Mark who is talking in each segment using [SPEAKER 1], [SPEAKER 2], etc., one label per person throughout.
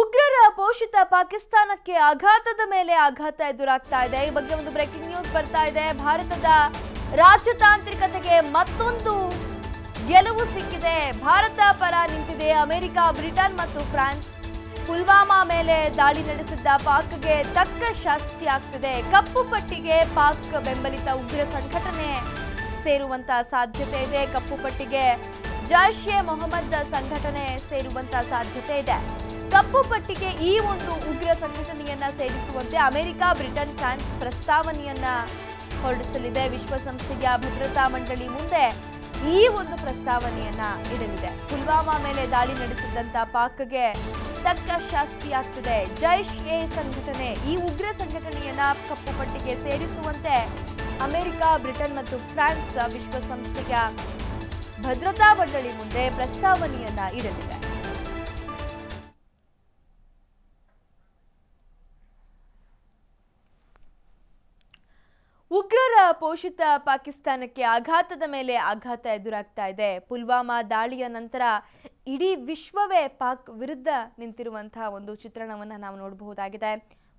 [SPEAKER 1] ಉಗ್ರರ ಪೋಷಿತ ಪಾಕಿಸ್ತಾನಕ್ಕೆ ಆಘಾತದ ಮೇಲೆ ಆಘಾತ ಎದುರಾಗ್ತಾ ಇದೆ. ಈ ಬಗ್ಗೆ ಒಂದು ಬ್ರೇಕಿಂಗ್ ನ್ಯೂಸ್ ಬರ್ತಾ ಇದೆ. ಭಾರತದ ರಾಜತಾಂತ್ರಿಕತೆಗೆ ಮತ್ತೊಂದು ಗೆಲುವು ಸಿಕ್ಕಿದೆ. ಭಾರತ ಪರ ನಿಂತಿದೆ. ಅಮೆರಿಕ, ಬ್ರಿಟನ್ ಮತ್ತು ಫ್ರಾನ್ಸ್ ಪುಲ್ವಾಮಾ ಮೇಲೆ ದಾಳಿ ನಡೆಸಿದ್ದ ಪಾಕ್ಗೆ ತಕ್ಕ ಶಾಸ್ತಿ ಆಗ್ತಿದೆ. ಕಪ್ಪು ಪಟ್ಟಿಗೆ ಪಾಕ್ ಬೆಂಬಲಿತ ಉಗ್ರ ಸಂಘಟನೆ ಸೇರುವಂತ ಸಾಧ್ಯತೆ ಇದೆ. ಕಪ್ಪು ಪಟ್ಟಿಗೆ ಜೈಷ್ ಎ ಮೊಹಮ್ಮದ್ ಸಂಘಟನೆ ಸೇರುವಂತ ಸಾಧ್ಯತೆ ಇದೆ. ಕಪ್ಪು ಪಟ್ಟಿಗೆ ಈ ಒಂದು ಉಗ್ರ ಸಂಘಟನೆಯನ್ನ ಸೇರಿಸುವಂತೆ ಅಮೆರಿಕ, ಬ್ರಿಟನ್, ಫ್ರಾನ್ಸ್ ಪ್ರಸ್ತಾವನೆಯನ್ನ ಹೊರಡಿಸಲಿದೆ. ವಿಶ್ವಸಂಸ್ಥೆಯ ಭದ್ರತಾ ಮಂಡಳಿ ಮುಂದೆ ಈ ಒಂದು ಪ್ರಸ್ತಾವನೆಯನ್ನ ಇಡಲಿದೆ. ಪುಲ್ವಾಮಾ ಮೇಲೆ ದಾಳಿ ನಡೆಸಿದಂತ ಪಾಕ್ಗೆ ತಕ್ಕ ಶಾಸ್ತಿ ಆಗ್ತಿದೆ. ಜೈಷ್ ಎ ಸಂಘಟನೆ ಈ ಉಗ್ರ ಸಂಘಟನೆಯನ್ನ ಕಪ್ಪು ಪಟ್ಟಿಗೆ ಸೇರಿಸುವಂತೆ ಅಮೆರಿಕ, ಬ್ರಿಟನ್ ಮತ್ತು ಫ್ರಾನ್ಸ್ ವಿಶ್ವಸಂಸ್ಥೆಯ ಭದ್ರತಾ ಮಂಡಳಿ ಮುಂದೆ ಪ್ರಸ್ತಾವನೆಯನ್ನ ಇಡಲಿದೆ. ಪೋಷಿತ ಪಾಕಿಸ್ತಾನಕ್ಕೆ ಆಘಾತದ ಮೇಲೆ ಆಘಾತ ಎದುರಾಗ್ತಾ ಇದೆ. ಪುಲ್ವಾಮಾ ದಾಳಿಯ ನಂತರ ಇಡೀ ವಿಶ್ವವೇ ಪಾಕ್ ವಿರುದ್ಧ ನಿಂತಿರುವಂತಹ ಒಂದು ಚಿತ್ರಣವನ್ನು ನಾವು ನೋಡಬಹುದಾಗಿದೆ.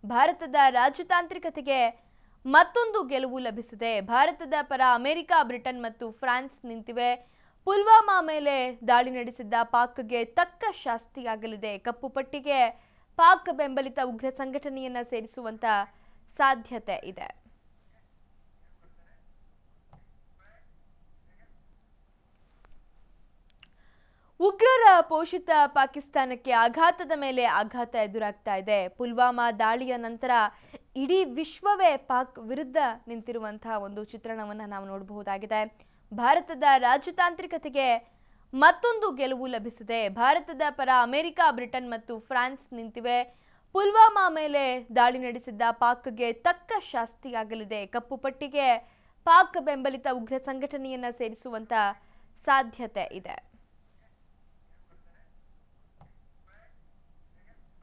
[SPEAKER 1] ಭಾರತದ ರಾಜತಾಂತ್ರಿಕತೆಗೆ ಮತ್ತೊಂದು ಗೆಲುವು ಲಭಿಸಿದೆ. ಭಾರತದ ಪರ ಅಮೆರಿಕ, ಬ್ರಿಟನ್ ಮತ್ತು ಫ್ರಾನ್ಸ್ ನಿಂತಿವೆ. ಪುಲ್ವಾಮಾ ಮೇಲೆ ದಾಳಿ ನಡೆಸಿದ್ದ ಪಾಕ್ಗೆ ತಕ್ಕ ಶಾಸ್ತಿಯಾಗಲಿದೆ. ಕಪ್ಪು ಪಟ್ಟಿಗೆ ಪಾಕ್ ಬೆಂಬಲಿತ ಉಗ್ರ ಸಂಘಟನೆಯನ್ನ ಸೇರಿಸುವಂತ ಸಾಧ್ಯತೆ ಇದೆ ಉಗ್ರರ ಪೋಷಿತ ಪಾಕಿಸ್ತಾನಕ್ಕೆ ಆಘಾತದ ಮೇಲೆ ಆಘಾತ ಎದುರಾಗ್ತಾ ಇದೆ. ಪುಲ್ವಾಮಾ ದಾಳಿಯ ನಂತರ ಇಡೀ ವಿಶ್ವವೇ ಪಾಕ್ ವಿರುದ್ಧ ನಿಂತಿರುವಂತಹ ಒಂದು ಚಿತ್ರಣವನ್ನು ನಾವು ನೋಡಬಹುದಾಗಿದೆ. ಭಾರತದ ರಾಜತಾಂತ್ರಿಕತೆಗೆ ಮತ್ತೊಂದು ಗೆಲುವು ಲಭಿಸಿದೆ. ಭಾರತದ ಪರ ಅಮೆರಿಕ, ಬ್ರಿಟನ್ ಮತ್ತು ಫ್ರಾನ್ಸ್ ನಿಂತಿವೆ. ಪುಲ್ವಾಮಾ ಮೇಲೆ ದಾಳಿ ನಡೆಸಿದ್ದ ಪಾಕ್ಗೆ ತಕ್ಕ ಶಾಸ್ತಿಯಾಗಲಿದೆ. ಕಪ್ಪು ಪಟ್ಟಿಗೆ ಪಾಕ್ ಬೆಂಬಲಿತ ಉಗ್ರ ಸಂಘಟನೆಯನ್ನ ಸೇರಿಸುವಂತ ಸಾಧ್ಯತೆ ಇದೆ.